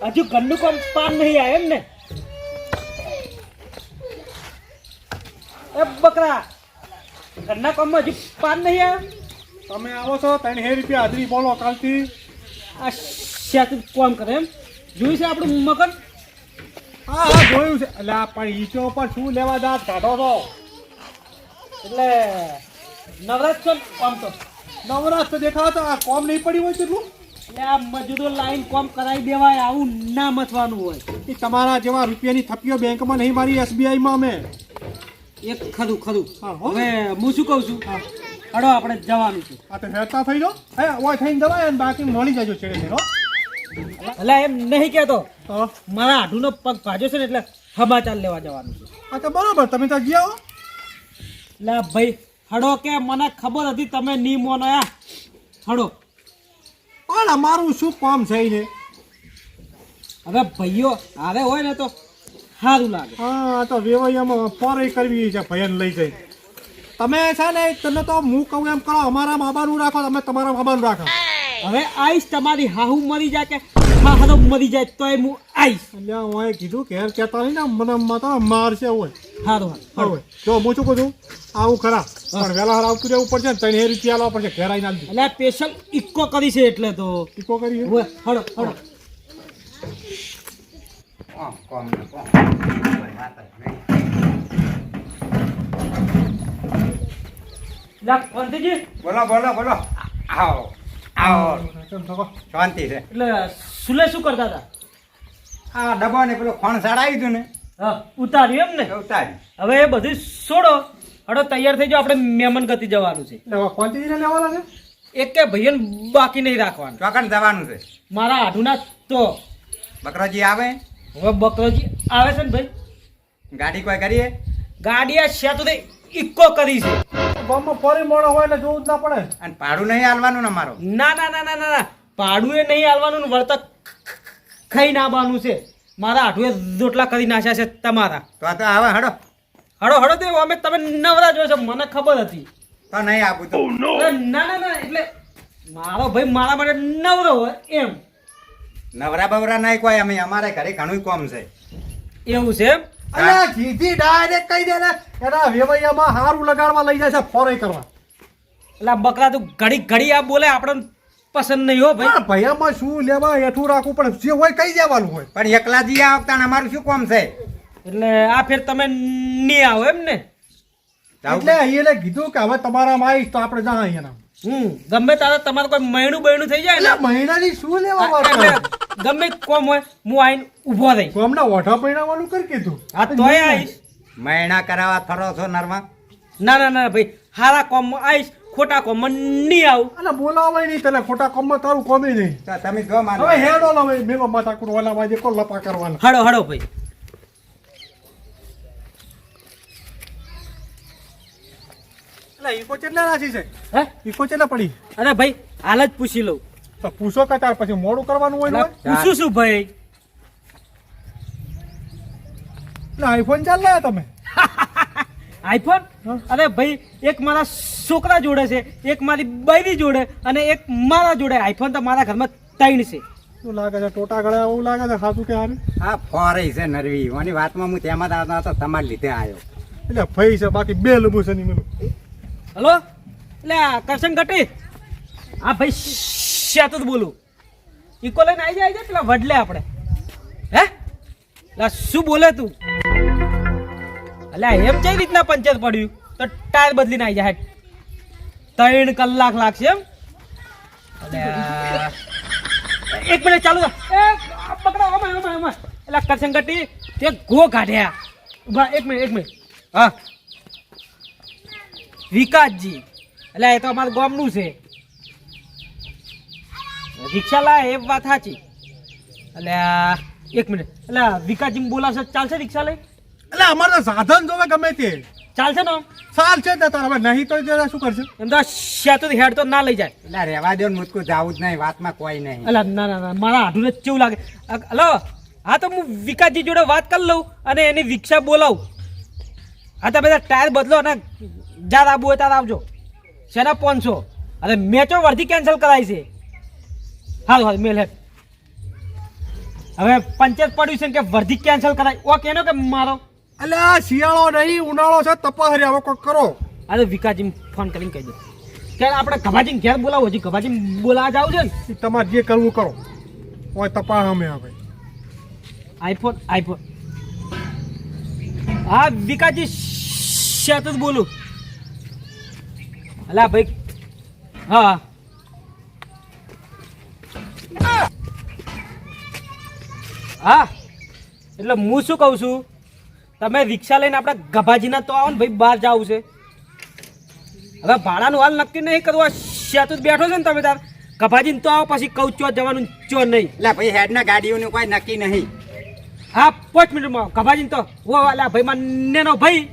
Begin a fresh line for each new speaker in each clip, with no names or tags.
હજુ ઘરનું કામ પાન નહીં આવે એમ ને? એ બકરા ઘરના કામમાં હજુ પાન નહીં આવે?
તમે આવો છો ત્રણ હે રૂપિયા હાજરી બોલો કાલથી.
આ શેતું કોમ કરે એમ? જોયું છે આપણું મગન?
હા હા જોયું છે. એટલે આ પણ ઈચો પર શું લેવા દાંત કાઢો તો
એટલે નવરાજ કોમ તો?
નવરાશ તો દેખાવ તો આ કોમ નહીં પડી હોય તેટલું?
મજૂરો લાઈન કોમ કરાવી દેવાય આવું ના મથવાનું હોય.
એ તમારા જેવા રૂપિયાની થપ્પીઓ બેંકમાં નહીં મારી એસબીઆઈમાં અમે.
એક ખરું ખરું. હવે હું શું કહું છું? હડો આપણે જવાનું છે.
આ તો હેરતા થઈ જાઓ. હે ઓય થઈને જવાય અને બાકી મળી જાજો છેડે છેડો
એટલે એમ નહીં કહેતો. મારા આઢુનો પગ ભાજ્યો છે ને એટલે સમાચાર લેવા જવાનું છે.
આ તો બરોબર તમે તો ગયા હો.
એટલે ભાઈ હડો કે મને ખબર હતી તમે ની મોનો હડો
પણ અમારું શું કામ છે ને
હવે ભાઈઓ આવે હોય ને તો સારું લાગે.
હા તો વેવૈયામાં પોરે કરવી છે ભયન લઈ જઈ. તમે છે ને તને તો હું કહું એમ કરો અમારા બાબાનું રાખો તમે તમારા બાબાનું રાખો.
હવે આઈશ તમારી હાહુ મરી જાય કે હાહરો મરી જાય તોય હું આઈશ.
એટલે હું કીધું ઘેર કહેતા નહીં ને મને માતા મારશે હોય.
સારું
સારું જો હું શું કહું છું? આવું ખરા. પણ વહેલા હાર આવતું રહેવું પડશે ને ત્રણ રૂપિયા લાવવા પડશે ઘેર આવીને આપજો
એટલે સ્પેશિયલ ઇક્કો કરી છે એટલે તો.
ટીકો કરી
હળો કોંતીજી
બોલો બોલો બોલો. આવો આવો. શાંતિ છે.
એટલે સુલે શું કરતા હતા?
આ ડબ્બો ને પેલું ખોણ સડાવી હતું ને.
હા ઉતાર્યું એમ ને
એ
હવે એ બધું છોડો. હડો તૈયાર થઈ જાઓ આપણે મહેમાન ગતિ જવાનું છે.
લેવા લાગે
એક કે બાકી નહીં રાખવાનું.
ચોકન જવાનું છે.
મારા આઢુના તો
બકરાજી આવે?
હવે બકરોજી આવે છે ને ભાઈ?
ગાડી કોઈ કરીએ?
ગાડી આ છે તો ઇક્કો કરી છે.
ગામમાં ફરી મોડો હોય એટલે જોવું જ ના પડે.
અને ભાડું નહીં હાલવાનું ને મારો
ના ના ના ના ના ના. ભાડું એ નહીં હાલવાનું ને વળતર ખાઈ નાખવાનું છે. મારા આઠુએ રોટલા કરી નાખ્યા છે તમારા.
તો આ તો આવે હડો.
હડો હડો તે અમે તમે નવરા જોયો છો મને ખબર હતી.
તો નહીં આપું તો.
ના ના ના એટલે મારો ભાઈ મારા માટે નવરો હોય એમ.
નવરા બવરા નહીં કોઈ અમે અમારે ઘરે ઘણું કોમ છે.
એવું છે એમ?
અલ્યા જીધી ડાયરેક્ટ કહી દે ને એના વેવૈયામાં હારું લગાડવા લઈ જાય છે ફોરે કરવા.
એટલે આ બકરા તું ઘડી ઘડી આ બોલે આપણને પસંદ નહીં હો ભાઈ.
ભૈયામાં શું લેવા હેઠું રાખવું પણ જે હોય કઈ દેવાનું હોય.
પણ એકલા જી આ વખતે અમારું શું કોમ છે?
એટલે આ ફેર તમે નહીં આવો એમ ને?
એટલે એને કીધું કે હવે તમારામાં આવીશ તો આપણે જા અહીંયા
હમ. ગમે તારે તમારે કોઈ મહિનું બહેણું થઈ જાય
એટલે
ને
મહિનાની શું લેવા
ગમે કોમ હોય હું આઈને ઊભો રહી
અમને ઓઢા પૈણાવાનું કરી કીધું.
આ તોય આવીશ.
મહિના કરાવવા ફરો છો નરમા
ના ના ના ભાઈ હારા કોમ આવીશ ખોટા કોમ નહીં આવું.
અને બોલાવાય નહીં તને ખોટા કોમમાં તારું કોમી નહીં.
તો તમે જો માનો.
હવે હેડો લાવે મેલો માથા કુડવાના વાજે કોલ લપા કરવાના.
હડો હડો ભાઈ.
એટલે ઈકો કેટલા રાશી છે.
હે?
ઈકો કેટલા પડી.
અરે ભાઈ હાલ જ પૂછી લઉં.
તો પૂછો કે તાર પછી મોડું કરવાનું હોય ને
પૂછું છું ભાઈ?
એટલે આઈફોન ચાલ તમે.
આઈફોન અરે ભાઈ એક મારા છોકરા જોડે છે એક મારી બૈરી જોડે અને એક મારા જોડે. આઈફોન તો મારા ઘરમાં ત્રણ છે.
શું લાગે છે ટોટા ગળે એવું લાગે છે સાચું કે હારે?
આ ફોરે છે નરવી. ઓની વાતમાં હું તેમાં જ આવતો હતો તમારા લીધે આવ્યો
એટલે ફઈ છે બાકી બે લબુ છે મેલું
હલો? એટલે આ કરશન ગટી હા, ભાઈ શ્યાત બોલું. ઇકો લઈને આવી જાય પેલા વડલે આપણે. હે? લા, શું બોલે તું? અલ્યા, એમ કઈ રીતના પંચર પડ્યું? તો ટાયર બદલીને આવી જાય. ત્રણ કલાક લાગશે એમ. એક મિનિટ ચાલુ રાખ. એ આ પકડો અમાય અમાય અમાય એટલે કરશન ગટી તે ગો કાઢ્યા. એક મિનિટ એક મિનિટ. હા. વિકાસજી. એટલે એ તો અમારે ગામનું છે. રિક્ષા લાય એ વાત સાચી. એટલે એક મિનિટ. એટલે વિકાસજી બોલાવશે ચાલશે રિક્ષા લઈ
એટલે અમારે તો સાધન જોવે ગમે તે.
ચાલશે ને?
ચાલશે ને તારે હવે નહીં તો જરા શું કરશે?
એમ તો શેતો હેડ તો ના લઈ જાય.
એટલે રહેવા દો મુજકું જાવું જ નહીં વાતમાં કોઈ નહીં.
એટલે ના ના ના મારા આઢુને જ કેવું લાગે. હલો હા તો હું વિકાસજી જોડે વાત કરી લઉં અને એની રિક્ષા બોલાવું. હા તો બધા ટાયર બદલો અને જાર આબુ હોય તાર આવજો શેના પાંચસો? અરે મેચો વર્ધી કેન્સલ કરાવી છે. હાલ હાલ મેલ હેડ. હવે પંચાયત પડ્યું છે કે વર્ધી કેન્સલ કરાય. ઓ કેનો કે મારો?
એટલે આ શિયાળો નહીં ઉનાળો છે તપાહરી હવે કોક કરો.
અરે વિકાજી વિકાસજી ફોન કરીને કહી દો. કે આપણે ગભાજી ઘેર બોલાવો હજી? ગભાજી બોલાવા જાવ છે ને?
તમારે જે કરવું કરો. ઓય તપાહ અમે હવે.
IPhone iPhone. હા વિકાસજી શેત જ બોલું. અલા ભાઈ હા. હા એટલે હું શું કહું છું? તમે રિક્ષા લઈને આપણે ગભાજીના તો આવો ને ભાઈ બહાર જવું છે. હવે ભાડાનું હાલ નક્કી નહીં કરવું શેત જ બેઠો છે ને તમે તાર. ગભાજીને તો આવો પછી કહું ચો જવાનું ચો નહીં.
એટલે ભાઈ હેડના ગાડીઓનું કોઈ નક્કી નહીં.
હા પાંચ મિનિટમાં ગભાજીને તો ઓ અલા ભાઈ માન્યનો ભાઈ.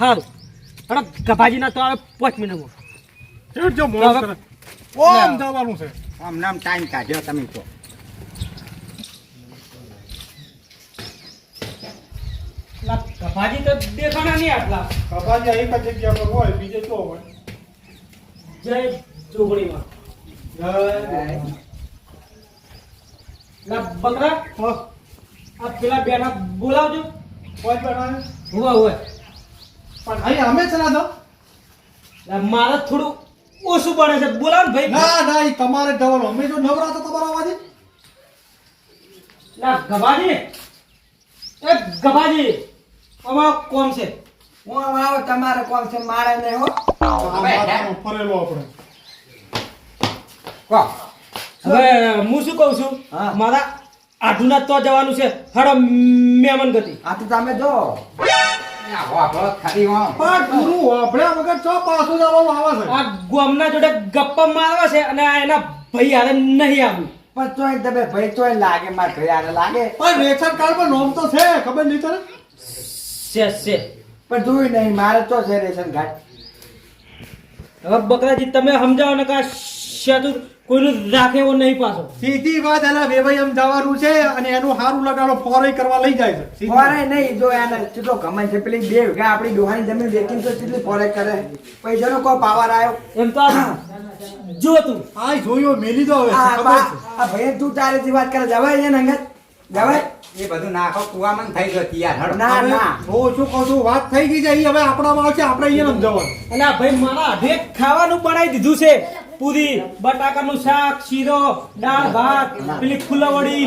હારું પણ ગભાજીના તો આવે પાંચ મિનિટમાં
જો મોજ
હવે-
કરે. ઓમ જવાનું છે.
આમ નામ ટાઈમ કાઢ્યો તમે તો.
ગભાજી તો દેખાણા નહીં આટલા.
કપાજી એક જ જગ્યા પર હોય બીજે તો હોય.
જય ચોગડીમાં લા, બકરા
હા,
આ પેલા બેના બોલાવજો.
કોઈ પણ હોય
હુવા
પણ ભાઈ અમે ચલા દો
મારે થોડું ઓછું પડે છે. બોલા ને ભાઈ.
ના ના એ તમારે ડબલ અમે જો નવરા તો તમારા અવાજે
ના ગભાજી. એ ગભાજી આમાં કોણ છે.
હું આવો તમારે કોમ છે. મારે નહીં હો.
ફરેલો આપણે.
હવે હું શું કહું છું? મારા આઢુના તો જવાનું છે. હડો મેમન ગતિ.
આ તો તમે જો.
જોડે ગપ્પા મારવા છે અને આ એના ભાઈ હારે નહીં આવું
પણ તોય તમે ભાઈ તોય લાગે માર ભાઈ આને લાગે.
પણ રેશન કાર્ડ પર નોમ તો છે ખબર નહીં તને?
છે છે.
પણ જોયું નહીં મારે તો છે રેશન કાર્ડ.
હવે બકરાજી તમે સમજાવો ને કે શેતુ કોઈનું રાખેવો નહીં પાછો.
સીધી વાત એના વેવાઈ એમ જવાનું છે અને એનું હારું લગાડો ફોરે કરવા લઈ જાય છે.
ફોરે નહીં જો એને કેટલો કમાય છે. પેલી બે વીઘા આપણી ડોહાની જમીન વેચીને તો કેટલી ફોરે કરે. પૈસાનો કોઈ પાવર આવ્યો
એમ તો જો તું.
હા જોયો મેલી દો હવે
આ ભાઈ તું તારેથી વાત કરે જવાય છે ને અંગત? જવાય?
એ બધું નાખો કુવામાં થઈ ગયો તૈયાર હળો.
ના ના.
હું શું કહું છું વાત થઈ ગઈ છે ઈ હવે આપણામાં આવશે આપણે અહીંયા જ
અને આ ભાઈ મારા ઢેક ખાવાનું બનાવી દીધું છે. પૂરી બટાકાનું શાક શીરો દાળ ભાત પેલી ફુલવડી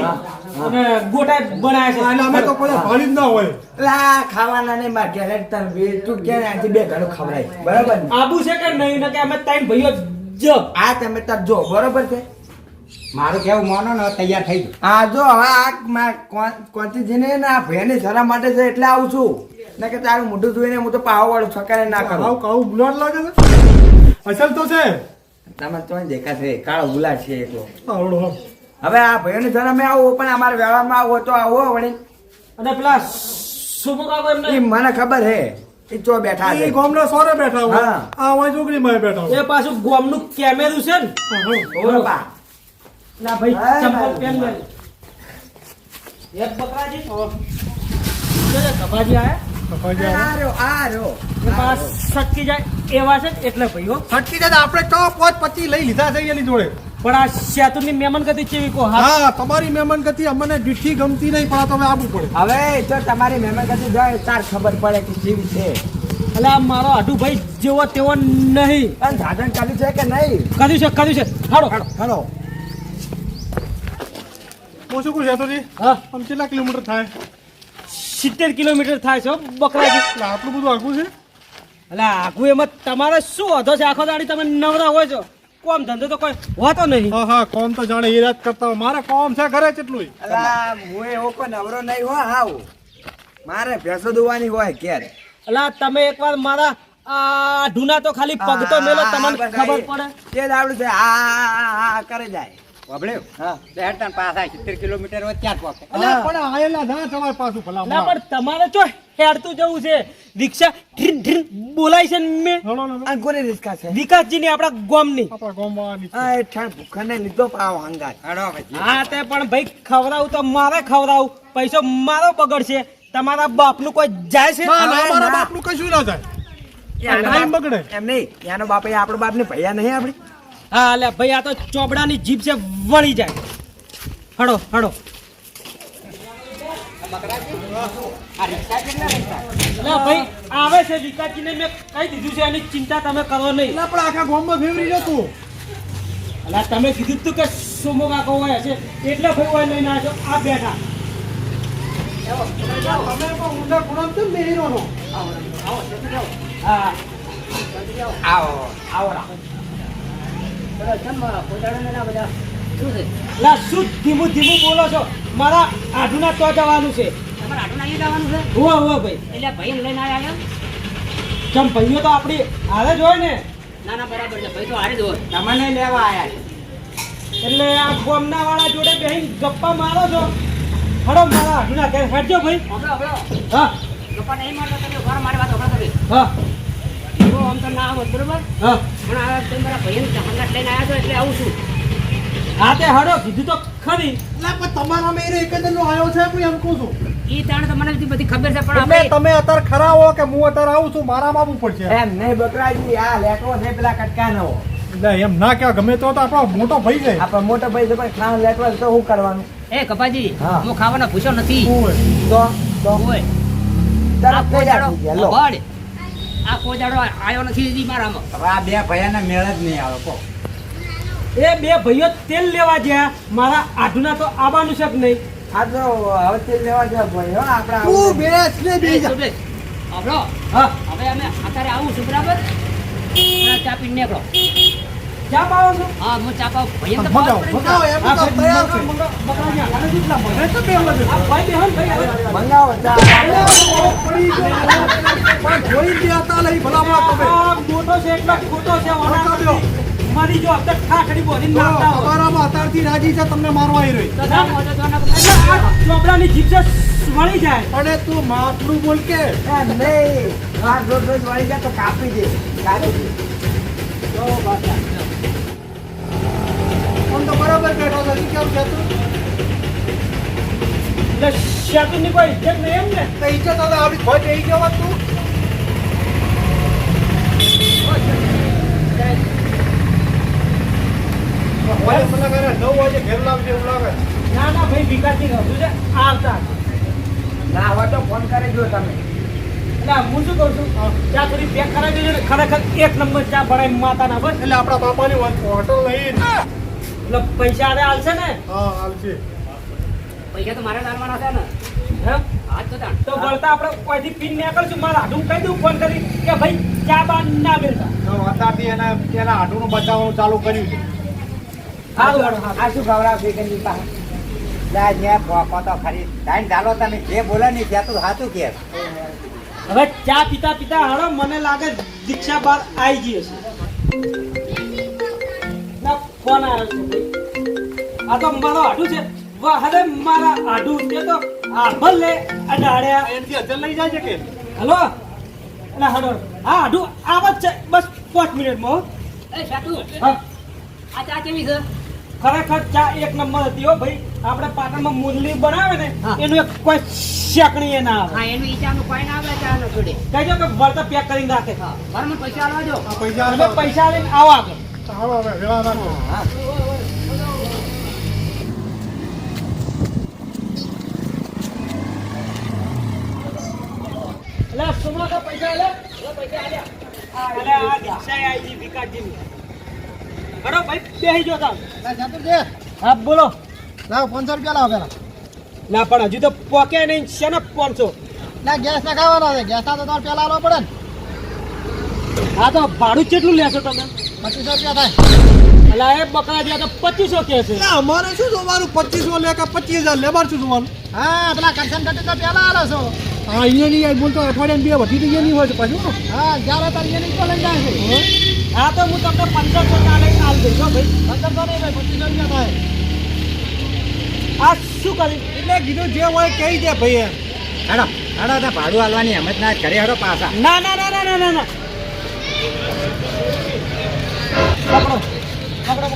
અને ગોટા બનાવે
છે. અને અમે તો કોઈ ભાળી જ ના હોય.
લા ખાવાના નહીં માર ઘેર તને બે તું કે આથી બે ઘણું ખવડાય. બરાબર
આબુ છે કે નહીં? ને કે અમે ત્રણ ભાઈઓ જ.
આ તમે તાર જો બરોબર છે?
મારું કેવું માનો ને તૈયાર થઈ ગયું.
આ જો હવે આ માર કોંતીજીને ને આ ભેની સરા માટે છે એટલે આવું છું. ને કે તારું મોઢું જોઈને હું તો પાવ વાળું છકારે ના કરું.
કહું ગુલાટ લાગે છે? અસલ તો છે.
તમે તો દેખાશે. કાળો ગુલાબ છે એ
આવડો
હવે આ ભાઈઓની સરા મેં આવું પણ અમારે વ્યવહારમાં આવો તો આવો વળી.
અને પેલા સુમો એમને?
મને ખબર હે. એ ચો બેઠા
ઈ
છે
ગામના સોરે બેઠા હોય.
હા.
આ બેઠા હોય.
એ પાછું ગોમનું કેમેરું છે ને.
બા.
ના ભાઈ ચંપલ પેન એક બકરાજી. ગભાજી આયા?
કપાઈ
આ રહ્યો આ રહ્યો
એ પાછા સટકી જાય એવા છે ને? એટલે ભાઈઓ
છટકી જાય તો આપણે તો પોચ પચી લઈ લીધા છે એની જોડે.
પણ આ શેતુની મહેમાન ગતિ કો? હા.
તમારી મહેમાન ગતિ અમને દીઠી ગમતી નહીં પણ તમે આવવું પડે.
હવે જો તો તમારી મહેમાન ગતિ જાય તાર ખબર પડે કે કેવી છે.
એટલે મારો આઢુ ભાઈ જેવો તેવો નહીં.
સાધન કર્યું છે કે નહીં?
કદું છે કર્યું છે. હાડો
હાડો
હું શું કહું છે
હા.
આમ કેટલા કિલોમીટર થાય?
સિત્તેર કિલોમીટર થાય છે બકરા બકરાજી
આટલું બધું આખું છે?
એટલે આખું એમાં તમારે શું વધો છે? આખો દાડી તમે નવરા હોય છો. કોમ ધંધો તો કોઈ હોતો નહીં.
હા હા કોમ તો જાણે ઈરાદ કરતા હોય. મારે કોમ છે ઘરે કેટલું
અલા હું એવો કોઈ નવરો નહીં હોય હાવ. મારે ભેંસો દોવાની હોય ક્યારે
એટલે તમે એકવાર મારા આ ઢૂના તો ખાલી પગતો મેલો તમને ખબર પડે.
એ જ આવડું છે. આ કરે જાય.
વાપર્યું
હા.
તો હેડતા પાછા સિત્તેર કિલોમીટર હોય ત્યાં પહોંચે
અલ્યા પણ આયેલા ના જવાય પાછું ભલા
ના પણ તમારે ચો હેડતું જવું છે. રિક્ષા ઢીર ઢીર બોલાય છે ને મેં.
હલો હલો
આ કોની રિસ્કા છે.
વિકાસજી ની આપણા ગામની.
આપણા ગામમાં નીચે.
આ એ ઠાણ લીધો પાવ
હા તે પણ ભાઈ ખવડાવું તો મારે ખવડાવું. પૈસો મારો બગડશે. તમારા બાપનું કોઈ જાય છે?
ના નું મારા
ના.
બાપનું કશું ના થાય. ટાઈમ બગડે.
એમ નહીં. એનો બાપ એ આપણો બાપ ને ભૈયા નહીં આપડી
હા એટલે ભાઈ આ તો ચોપડાની જીભ છે વળી જાય. હડો હડો. ભાઈ આવે છે વિકાસજીને મેં કહી દીધું છે એની ચિંતા તમે કરો નહીં.
એટલે આપણે આખા ગામમાં ફેવરી જતું
એટલે તમે કીધું તું કે સોમો કાકો હોય હશે એટલે ભાઈ હોય લઈને આવ્યો આ બેઠા.
પણ છો?
હા.
આવો
આવો લા શું ધીમું ધીમું બોલો છો? મારા આઢુના તો જવાનું છે. હુવા હોવા ભાઈ. ચમ ભાઈઓ તો આપણી હારે જ હોય ને?
તમને લેવા આવ્યા છે.
એટલે આ ગોમના વાળા જોડે બેહીને ગપ્પા મારો છો? હડો મારા આઢુના ઘેર. હેડજો ભાઈ. હા. હા. હા. હા તે હડો કીધું તો ખરી.
એટલે પણ તમારા મેં એક જ નો આવ્યો છે હું એમ કહું છું.
બધી ખબર છે પણ
એટલે તમે અત્યારે ખરા હો કે હું અત્યારે આવું છું મારા આવવું પડશે
એમ નહીં બકરાજી આ પેલા કટકા નો
એટલે એમ ના કહેવાય ગમે તો તો આપણો મોટો ભાઈ જાય
આપડે મોટો ભાઈ છે પણ ખાણ લેટવા તો શું કરવાનું?
એ કપાજી
હા.
હું ખાવાનો ભૂસો નથી.
શું હોય?
તો તો.
ઓય,
તરત
આ
થઈ
આ કોજાડો આયો નથી દીધી મારામાં.
આ બે ભૈયાને મેળ જ નહીં આવે કો
એ બે ભાઈઓ તેલ લેવા ગયા. મારા આઢુના તો આવવાનું છે કે નહીં.
આ તો હવે તેલ લેવા જાય ભાઈ હો આપણે
તું બેસ ને
એ
બેસી જા.
સુરેશ, સાંભળો,
હા.
હવે અમે અત્યારે આવું છું બરાબર? ચા પીને નીકળો.
ચા પાવો છો?
હા હું ચા પાવ ભાઈ તો
મગાવો, મગાવો, એમ તો
ભાઈ, મંગાવો,
છે.
મંગાવો, બકરાજી હાલે જ એટલા મળે.
એ તો બેહવા
આ ભાઈ બેહો ભાઈ
મંગાવો ચા.
પણ જોઈ જ દેતા ભલામણ તમે.
મોટો છે એટલો ખોટો છે. વણાનો. મારી જો અત્યારે ખાખડી બોલીને
તો
નાખતા હોય.
અમારામાં અત્યારથી રાજી છે તમને મારવા આવી રહી.
એટલે આ ચોપડાની જીભ છે વળી જાય.
અને તું માટલું બોલ કે.
નહીં આ રોજ રોજ વળી જાય તો કાપી દે. કાપી દે.
આમ તો બરાબર બેઠો છે કેમ કેવું છે તું?
એટલે શેતુની કોઈ ઇજ્જત નહીં એમ ને
તો ઇજ્જત હવે આવી ખોટ રહી ગયો તું મને મને કરે નવ વાગે ઘેર લાવજે એવું લાગે.
ના ના ભાઈ વિકાસજી હતું છે આવતા.
ના હોય તો ફોન કરી દો તમે.
એટલે હું શું કહું છું? ચા થોડી પેક કરાવી દેજો ને. ખરેખર એક નંબર ચા બનાવી માતાના બસ.
એટલે આપણા બાપાની હોટલ નહીં
એટલે પૈસા આરે હાલશે ને?
હા હાલશે
પૈસા તો મારે લાવવાના છે ને.
હે?
તો
વળતા આપણે કોઈથી પીન નીકળશું? મારા હાડું કહી દઉં ફોન કરી કે ભાઈ ચા બા ના મેળતા
તો અત્યારથી એના એના હાડુનું બચાવવાનું ચાલુ કર્યું છે.
સારું હારું, હારું.
આ શું કે નહીં પાસે
ખરી. ટાઈમ ચાલો તમે જે બોલે નહીં ત્યાં તો સાચું કે.
હવે ચા પીતા પીતા હળો મને લાગે દીક્ષા બાર આવી ગઈ હશે. ફોન આવ્યો છે. આ તો મારો હાડું છે. વાહ મારા હાડું તે તો આભલ લે અડાડ્યા.
એનથી હજાર લઈ જાય છે કે?
હલો. ના હડો હા હાડું આવ જ છે. બસ પાંચ મિનિટમાં
એ શાતુ,
હા.
આ ચા કેવી છે?
ખરેખર ચા એક નંબર હતી હો ભાઈ. આપણે પાટણમાં મુરલી બનાવે ને એનું એક કોઈ શેકણી એ ના આવે.
હા એનું ઈચાનું કોઈ ના આવે ચા નો જોડે.
કહેજો કે વળતા પેક કરીને રાખે
હા બરાબર પૈસા આલવા દો.
પૈસા
તમે પૈસા લઈને આવો આગળ.
આવો હવે વેળા રાખો
એટલે સુમો તો પૈસા લે લે પૈસા આલ્યા. અલે આ દીક્ષા આવી ગઈ બરો ભાઈ બેહી જો તાર હા બોલો.
લાવ પાંચસો રૂપિયા લાવ પેલા.
ના પણ હજુ તો પોકે નહીં શેના પાંચસો.
ના ગેસ નખાવાના છે. ગેસ તો તમારે પેલા આવવા પડે ને.
હા તો ભાડું કેટલું લેશો તમે?
પચીસો રૂપિયા થાય.
અલા એ બકરા જ્યાં તો પચીસો કે છે.
અમારે શું જોવાનું? પચીસો લે કે પચીસ હજાર? લેબર શું જોવાનું? હા પેલા કરશન કટી તો પેલા આલો છો. હા અહીંયા નહીં બોલતો અઠવાડિયા બે વધી તો નહીં હોય છે પાછું. હા જ્યારે તાર અહીંયા નહીં લઈ જાય છે.
હા તો હું તમને પંદરસો લઈને હાલ દઈશ ભાઈ.
પંદરસો નહીં ભાઈ પચીસો રૂપિયા થાય.
આ શું કરી
એટલે કીધું જે હોય કહી દે ભાઈ એમ.
હેડો હેડો તો ભાડું હાલવાની હિંમત ના કરે હેડો પાછા.
ના ના ના ના ના ના. ના પકડો પકડો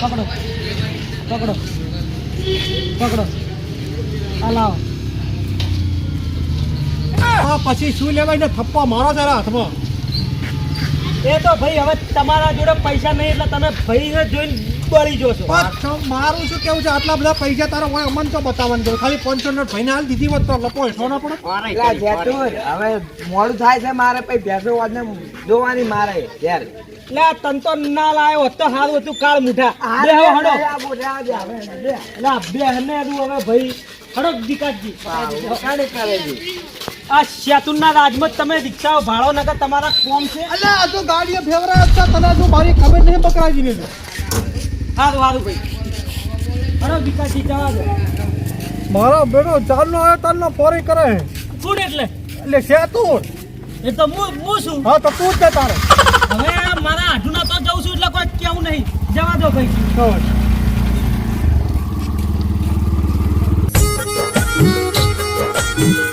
પકડો પકડો પકડો.
હલાવો. પછી શું લેવાય ને થપ્પા મારો તારા હાથમાં.
એ તો ભાઈ હવે તમારા જોડે પૈસા નહીં એટલે તમે ભાઈને જોઈને બળી જોશો
પણ મારું શું કેવું છે? આટલા બધા પૈસા તારા હોય અમન તો બતાવવાનું છે. ખાલી પાંચસો નોટ ભાઈને હાલ દીધી હોત તો લપો હેઠો ના પડે
હવે મોડું થાય છે મારે પછી ભેંસો વાદને જોવાની મારે યાર
એટલે આ તન તો ના લાયો તો સારું હતું કાળ મુઠા બે હવે હડો.
બે.
એનું હવે ભાઈ. હડો દીકાજી.
કાઢે કરે છે
આ શેતુનના રાજમાં તમે રિક્ષાઓ ભાડો નગર તમારા કોમ છે?
અલે આ તો ગાડીએ ફેવરાય હતા. તને જો મારી ખબર નહીં પકડાવી ને
સારું સારું ભાઈ. હડો વિકાસજી જવા દો.
મારો બેટો ચાલનો આવ્યો તાલનો ફોરી કરે. છે.
કોણ એટલે?
એટલે શેતુન.
એ તો હું હું છું.
હા તો તું જ તારે.
હવે મારા આઢુના તો જઉં છું એટલે કોઈ કેવું નહીં. જવા દો ભાઈ.
તો